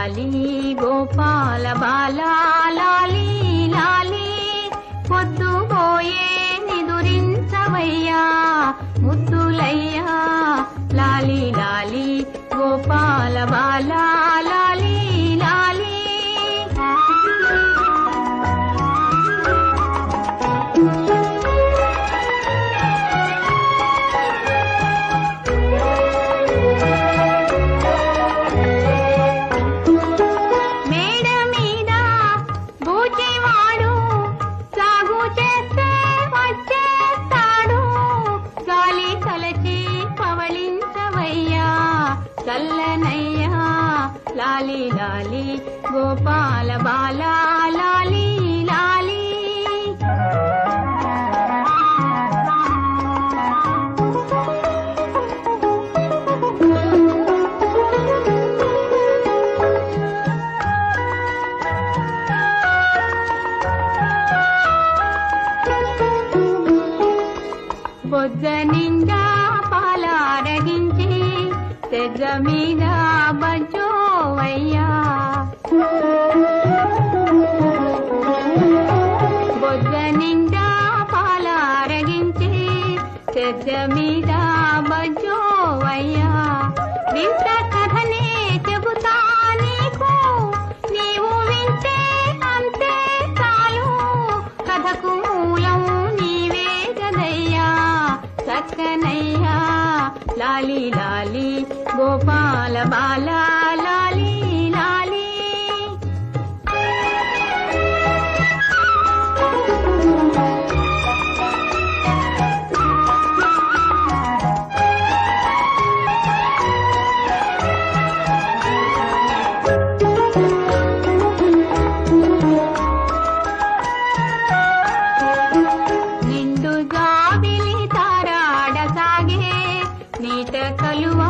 లాలి గోపాల బాలా లాలి లాలి. పొద్దుపోయే నిదురించవయ్యా ముద్దులయ్యా. లాలి లాలి గోపాల బాలా. చల్లనయ్యా లాలి లాలి గోపాల బాలా లాలి లాలి. బొజ్జ నిండా తెగ్గ మీద బజ్జోవయ్యా బొజ్జ నిండా పాలారగించి తెగ్గ మీద బజ్జోవయ్యా వింత కథనే చెబుతా నీకు నీవు వింటే అంతే చాలు. కథకు మూలం నీవే కదయ్యా. చక్కనయ్యా లాలి లాలీ గోపాల బాలా లాలీ. లాలీ నిండుగా నీట కలువా